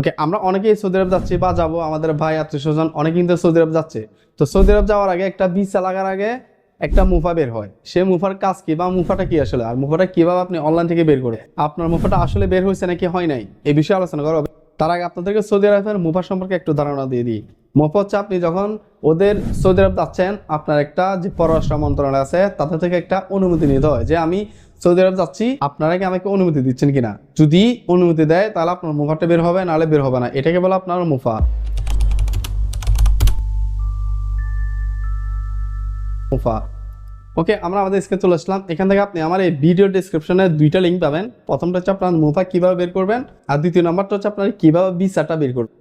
ওকে আমরা অনেকেই সৌদি আরব যাচ্ছি বা যাব, আমাদের ভাই আত্মীয় স্বজন অনেকে কিন্তু সৌদি আরব যাচ্ছে। তো সৌদি আরব যাওয়ার আগে একটা ভিসা লাগার আগে একটা মুফা বের হয়। সে মুফার কাজ কি বা মুফাটা কি আসলে? আর মুফাটা কীভাবে আপনি অনলাইন থেকে বের করে আপনার মুফাটা আসলে বের হয়েছে নাকি হয় নাই? এই বিষয়ে আলোচনা করা হবে তার আগে আপনাদেরকে সৌদি আরবের মুফা সম্পর্কে একটু ধারণা দিয়ে দিই। মুফা আপনি যখন ওদের সৌদি আরব যাচ্ছেন, আপনার একটা যে পররাষ্ট্র মন্ত্রণালয় আছে, তাদের থেকে একটা অনুমতি নিতে হয় যে, আমি সৌদি আরব যাচ্ছি, আপনারা কি আমাকে অনুমতি দিচ্ছেন কিনা? যদি অনুমতি দেয়, তাহলে আপনার মুফাটা বের হবে, নাহলে বের হবে না। এটাকে বলে আপনার মুফা। মুফা। ওকে, আমরা আমাদের স্ক্রিনে চলে আসলাম। এখান থেকে আপনি আমার এই ভিডিও ডিসক্রিপশনে দুইটা লিঙ্ক পাবেন। প্রথমটা হচ্ছে আপনার মুফা কীভাবে বের করবেন, আর দ্বিতীয় নাম্বারটা হচ্ছে আপনার কীভাবে ভিসাটা বের করবেন।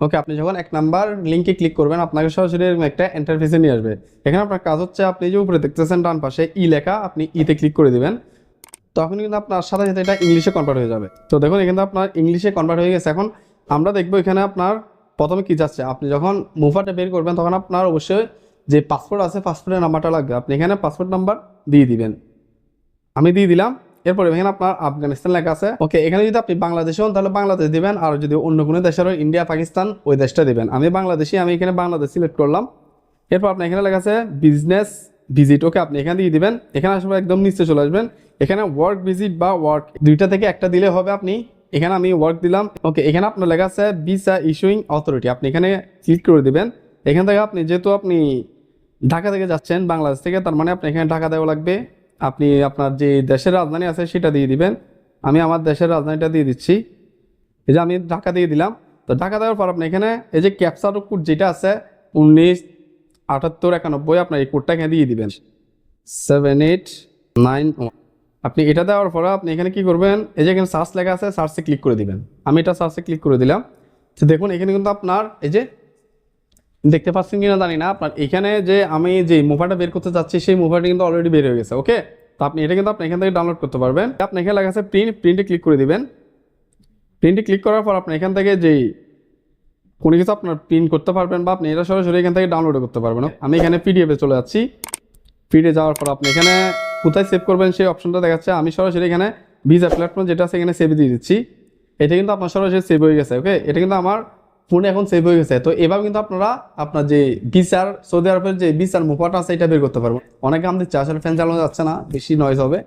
ওকে, আপনি যখন এক নাম্বার লিঙ্কে ক্লিক করবেন, আপনাকে সরাসরি একটা ইন্টারফেসে নিয়ে আসবে। এখানে আপনার কাজ হচ্ছে, আপনি যে উপরে দেখতেছেন ডান পাশে ই লেখা, আপনি ইতে ক্লিক করে দিবেন। তখন কিন্তু আপনার সাথে সাথে এটা ইংলিশে কনভার্ট হয়ে যাবে। তো দেখুন, এখানে আপনার ইংলিশে কনভার্ট হয়ে গেছে। এখন আমরা দেখব এখানে আপনার প্রথমে কি যাচ্ছে। আপনি যখন মুভারটা বের করবেন, তখন আপনার অবশ্যই যে পাসপোর্ট আছে পাসপোর্টের নাম্বারটা লাগবে। আপনি এখানে পাসপোর্ট নাম্বার দিয়ে দিবেন। আমি দিয়ে দিলাম। এরপরে এখানে আপনার আফগানিস্তান লেখা আছে। ওকে, এখানে যদি আপনি বাংলাদেশ হন, তাহলে বাংলাদেশ দিবেন, আর যদি অন্য কোনো দেশের হয় ইন্ডিয়া, পাকিস্তান, ওই দেশটা দিবেন। আমি বাংলাদেশি, আমি এখানে বাংলাদেশ সিলেক্ট করলাম। এরপর আপনি এখানে লেখা আছে বিজনেস ভিজিট ওকে, আপনি এখানে দিয়ে দিবেন। এখানে আসলে একদম নিচে চলে আসবেন। এখানে ওয়ার্ক ভিজিট বা ওয়ার্ক দুইটা থেকে একটা দিলে হবে আপনি। এখানে আমি ওয়ার্ক দিলাম। ওকে, এখানে আপনার লেখা আছে ভিসা ইস্যুইং অথরিটি আপনি এখানে ক্লিক করে দিবেন। এখান থেকে আপনি যেহেতু আপনি ঢাকা থেকে যাচ্ছেন, বাংলাদেশ থেকে, তার মানে আপনি এখানে ঢাকা দেওয়া লাগবে। আপনি আপনার যে দেশের রাজধানী আছে সেটা দিয়ে দিবেন। আমি আমার দেশের রাজধানীটা দিয়ে দিচ্ছি। এই যে আমি ঢাকা দিয়ে দিলাম। তো ঢাকা দেওয়ার পর আপনি এখানে এই যে ক্যাপচার কোড যেটা আছে, উনিশ, আটাত্তর, একানব্বই, আপনার এই কোডটা এখানে দিয়ে দিবেন। সেভেন এইট নাইন আপনি এটা দেওয়ার পরে আপনি এখানে কি করবেন? এই যে এখানে সার্চ লেখা আছে সার্চে ক্লিক করে দিবেন। আমি এটা সার্চে ক্লিক করে দিলাম। তো দেখুন, এখানে কিন্তু আপনার এই যে দেখতে পাচ্ছেন কিনা জানি না। আপনার এখানে যে আমি যে মুভাটা বের করতে যাচ্ছি সেই মুভাটা কিন্তু অলরেডি বের হয়ে গেছে ওকে তো আপনি এটা কিন্তু আপনি এখান থেকে ডাউনলোড করতে পারবেন। আপনি এখানে লেখা আছে প্রিন্ট প্রিন্টে ক্লিক করে দিবেন। প্রিন্টে ক্লিক করার পর আপনি এখান থেকে যেই কোনো কিছু আপনার প্রিন্ট করতে পারবেন বা আপনি এটা সরাসরি এখান থেকে ডাউনলোড করতে পারবেন। আমি এখানে পিডিএফে চলে যাচ্ছি। পিডিএফ যাওয়ার পর আপনি এখানে কোথায় সেভ করবেন সেই অপশনটা দেখাচ্ছে। আমি সরাসরি এখানে ভিসা প্ল্যাটফর্ম যেটা আছে এখানে সেভ দিয়ে দিচ্ছি। এটা কিন্তু আপনার সরাসরি সেভ হয়ে গেছে ওকে এটা কিন্তু আমার ফোনে এখন সেভ হয়ে গেছে। তো এবার কিন্তু আপনারা আপনার যে বিচার, সৌদি আরবের যে বিচার মুফাটা আছে, এটা বের করতে পারবেন। অনেকে আমাদের চাষের ফ্যান চালানো যাচ্ছে না, বেশি নয়েজ হবে।